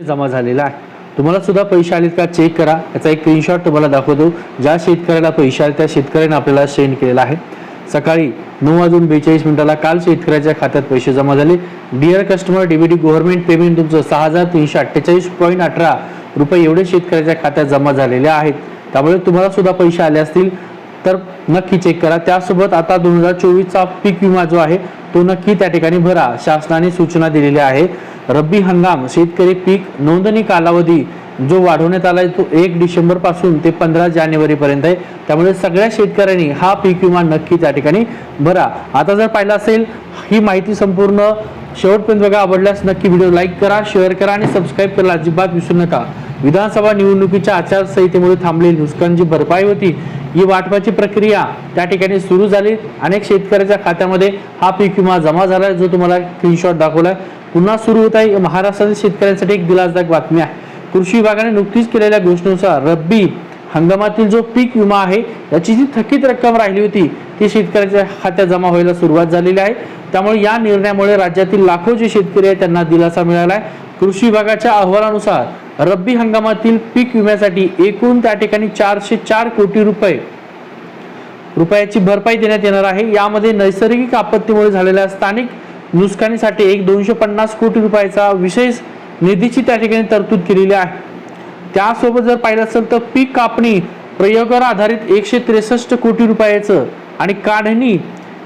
जमा झालेला आहे. तुम्हाला सुद्धा पैसे आलेत का? चेक करा. याचा एक स्क्रीनशॉट तुम्हाला दाखवतो. ज्या शेतकऱ्याला पैसे आले त्या शेतकऱ्याने आपल्याला सेंड केलेला आहे. सकाळी नऊ वाजून बेचाळीस मिनिटाला काल शेतकऱ्याच्या खात्यात पैसे जमा झाले. Dear customer DBT government payment तुमचं सहा हजार तीनशे अठ्ठेचाळीस पॉईंट अठरा रुपये एवढे शेतकऱ्याच्या खात्यात जमा झालेले आहेत. त्यामुळे तुम्हाला सुद्धा पैसे आले असतील. तर नक्की चेक करा. त्यासोबत आता दोन हजार चोवीसचा पीक विमा जो आहे तो नक्की त्या ठिकाणी भरा. शासनाने सूचना दिलेल्या आहे रब्बी हंगाम शेतकरी पीक नोंदणी कालावधी जो वाढवण्यात आला आहे तो एक डिसेंबरपासून ते पंधरा जानेवारी पर्यंत आहे. त्यामुळे सगळ्या शेतकऱ्यांनी हा पीक विमा नक्की त्या ठिकाणी भरा. आता जर पाहिलं असेल ही माहिती संपूर्ण शेवटपर्यंत बघा. आवडल्यास नक्की व्हिडिओ लाईक करा शेअर करा आणि सबस्क्राईब करायला अजिबात विसरू नका. विधानसभा निवडणुकीच्या आचारसंहितेमुळे थांबलेली नुकसानची भरपाई होती. ही वाटपाची प्रक्रिया त्या ठिकाणी सुरू झाली. अनेक शेतकऱ्याच्या खात्यामध्ये हा पीक विमा जमा झाला जो तुम्हाला स्क्रीनशॉट दाखवलाय. पुन्हा सुरू होत आहे महाराष्ट्रातील शेतकऱ्यांसाठी एक दिलासदायक बातमी आहे. कृषी विभागाने नुकतीच केलेल्या घोषणेनुसार रब्बी हंगामातील जो पीक विमा आहे याची जी थकीत रक्कम राहिली होती ती शेतकऱ्याच्या खात्यात जमा व्हायला सुरुवात झालेली आहे. त्यामुळे या निर्णयामुळे राज्यातील लाखो जे शेतकरी आहेत त्यांना दिलासा मिळाला आहे कृषी विभागाच्या अहवालानुसार रब्बी हंगामातील पीक विम्यासाठी एकूण त्या ठिकाणी चारशे चार कोटी रुपये रुपयाची भरपाई देण्यात येणार आहे. यामध्ये नैसर्गिक आपत्तीमुळे झालेल्या स्थानिक नुकसानीसाठी एक दोनशे पन्नास कोटी रुपयाचा विशेष निधीची त्या ठिकाणी तरतूद केलेली आहे. त्यासोबत जर पाहिलं असेल तर पीक कापणी प्रयोगावर आधारित एकशे त्रेसष्ट कोटी रुपयाचं आणि काढणी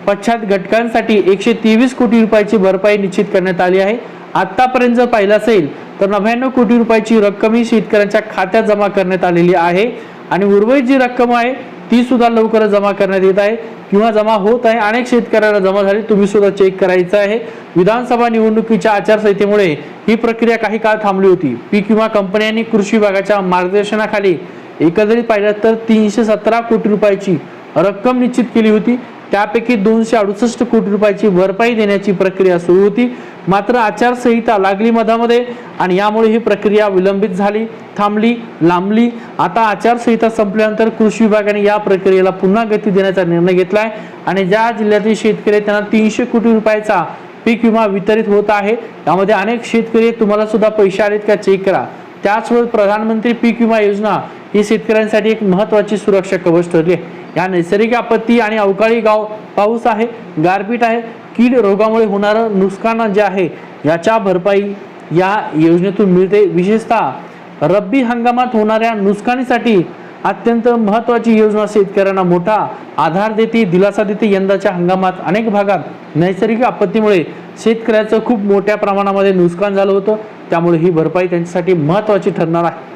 पश्चात घटकांसाठी एकशे तेवीस कोटी रुपयाची भरपाई निश्चित करण्यात आली आहे. आतापर्यंत जर पाहिलं असेल तर नव्याण्णव कोटी रुपयाची रक्कम ही शेतकऱ्यांच्या खात्यात जमा करण्यात आलेली आहे. आणि उर्वरित जी रक्कम आहे ती सुद्धा लवकरच जमा करण्यात येत आहे किंवा जमा होत आहे. अनेक शेतकऱ्यांना जमा झाली तुम्ही सुद्धा चेक करायचं आहे. विधानसभा निवडणुकीच्या आचारसंहितेमुळे ही प्रक्रिया काही काळ थांबली होती. पीक विमा कंपन्यांनी कृषी विभागाच्या मार्गदर्शनाखाली एकंदरीत पाहिलं तर तीनशे सतरा कोटी रुपयाची रक्कम निश्चित केली होती. त्यापैकी दोनशे अडुसष्ट कोटी रुपयाची भरपाई देण्याची प्रक्रिया सुरू होती. मात्र आचारसंहिता लागली मधामध्ये आणि यामुळे ही प्रक्रिया विलंबित झाली थांबली लांबली. आता आचारसंहिता संपल्यानंतर कृषी विभागाने या प्रक्रियेला पुन्हा गती देण्याचा निर्णय घेतला आहे आणि ज्या जिल्ह्यातील शेतकरी त्यांना तीनशे कोटी रुपयाचा पीक विमा वितरित होत आहे. त्यामध्ये अनेक शेतकरी तुम्हाला सुद्धा पैसे आलेत का चेक करा. त्याचवेळी प्रधानमंत्री पीक विमा योजना ही शेतकऱ्यांसाठी एक महत्वाची सुरक्षा कवच ठरली आहे. या नैसर्गिक आपत्ती आणि अवकाळी गाव पाऊस आहे गारपीट आहे कीड रोगामुळे होणारं नुकसान जे आहे याच्या भरपाई या योजनेतून मिळते. विशेषतः रब्बी हंगामात होणाऱ्या नुकसानीसाठी अत्यंत महत्वाची योजना शेतकऱ्यांना मोठा आधार देते दिलासा देते. यंदाच्या हंगामात अनेक भागात नैसर्गिक आपत्तीमुळे शेतकऱ्याचं खूप मोठ्या प्रमाणामध्ये नुकसान झालं होतं. त्यामुळे ही भरपाई त्यांच्यासाठी महत्वाची ठरणार आहे.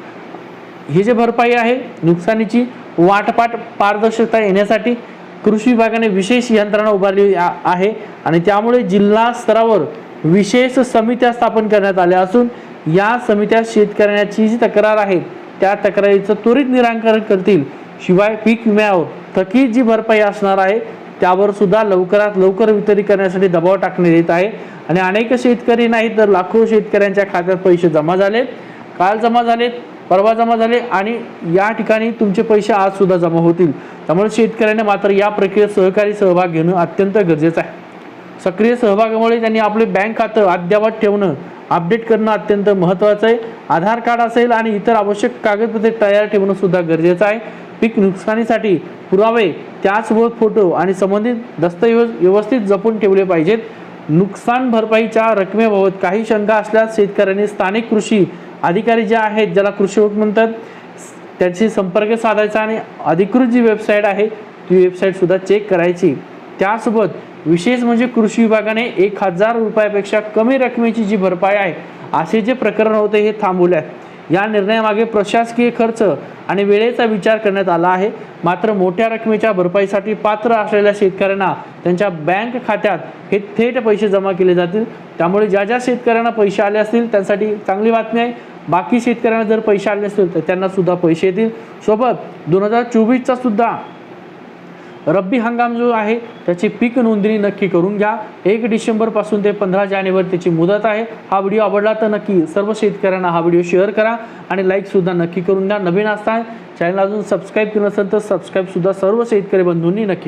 ही जी भरपाई आहे नुकसानीची वाटपाट पारदर्शकता येण्यासाठी कृषी विभागाने विशेष यंत्रणा उभारली आहे आणि त्यामुळे जिल्हा स्तरावर विशेष समित्या स्थापन करण्यात आल्या असून या समित्या शेतकऱ्यांची जी तक्रार आहे त्या तक्रारीचं त्वरित निराकरण करतील. शिवाय पीक विम्यावर थकीत जी भरपाई असणार आहे त्यावर सुद्धा लवकरात लवकर वितरित करण्यासाठी दबाव टाकण्यात येत आहे. आणि अनेक शेतकरी नाहीत तर लाखो शेतकऱ्यांच्या खात्यात पैसे जमा झालेत. काल जमा झालेत परवा जमा झाले आणि या ठिकाणी तुमचे पैसे आज सुद्धा जमा होतील. त्यामुळे शेतकऱ्यांनी मात्र या प्रक्रियेत सहकारी सहभाग घेणं अत्यंत गरजेचं आहे. सक्रिय सहभागामुळे त्यांनी आपले बँक खातं अद्ययावत ठेवणं अपडेट करणं अत्यंत महत्त्वाचं आहे. आधार कार्ड असेल आणि इतर आवश्यक कागदपत्रे तयार ठेवणं सुद्धा गरजेचं आहे. पीक नुकसानीसाठी पुरावे त्याचबरोबर फोटो आणि संबंधित दस्तऐवज व्यवस्थित जपून ठेवले पाहिजेत. नुकसान भरपाईच्या रकमेबाबत काही शंका असल्यास शेतकऱ्यांनी स्थानिक कृषी अधिकारी जे आहेत ज्याला कृषी म्हणतात त्याची संपर्क साधायचा आणि अधिकृत जी वेबसाईट आहे ती वेबसाईट सुद्धा चेक करायची. त्यासोबत विशेष म्हणजे कृषी विभागाने एक हजार रुपयापेक्षा कमी रकमेची जी भरपाई आहे असे जे प्रकरण होते हे थांबवले आहेत. या निर्णयामागे प्रशासकीय खर्च आणि वेळेचा विचार करण्यात आला आहे. मात्र मोठ्या रकमेच्या भरपाईसाठी पात्र असलेल्या शेतकऱ्यांना त्यांच्या बँक खात्यात हे थेट पैसे जमा केले जातील. त्यामुळे ज्या ज्या शेतकऱ्यांना पैसे आले असतील त्यांसाठी चांगली बातमी आहे. बाकी शेतकऱ्यांना जर पैसे आले असतील तर त्यांनासुद्धा पैसे येतील सोबत दोन हजार चोवीसचा सुद्धा रब्बी हंगाम जो आहे त्याची पीक नोंदणी नक्की करून घ्या. एक डिसेंबरपासून ते पंधरा जानेवारी त्याची मुदत आहे. हा व्हिडिओ आवडला तर नक्की सर्व शेतकऱ्यांना हा व्हिडिओ शेअर करा आणि लाईकसुद्धा नक्की करून द्या. नवीन असताना चॅनल अजून सबस्क्राईब केलं असेल तर सबस्क्राईबसुद्धा सर्व शेतकरी बंधूंनी नक्की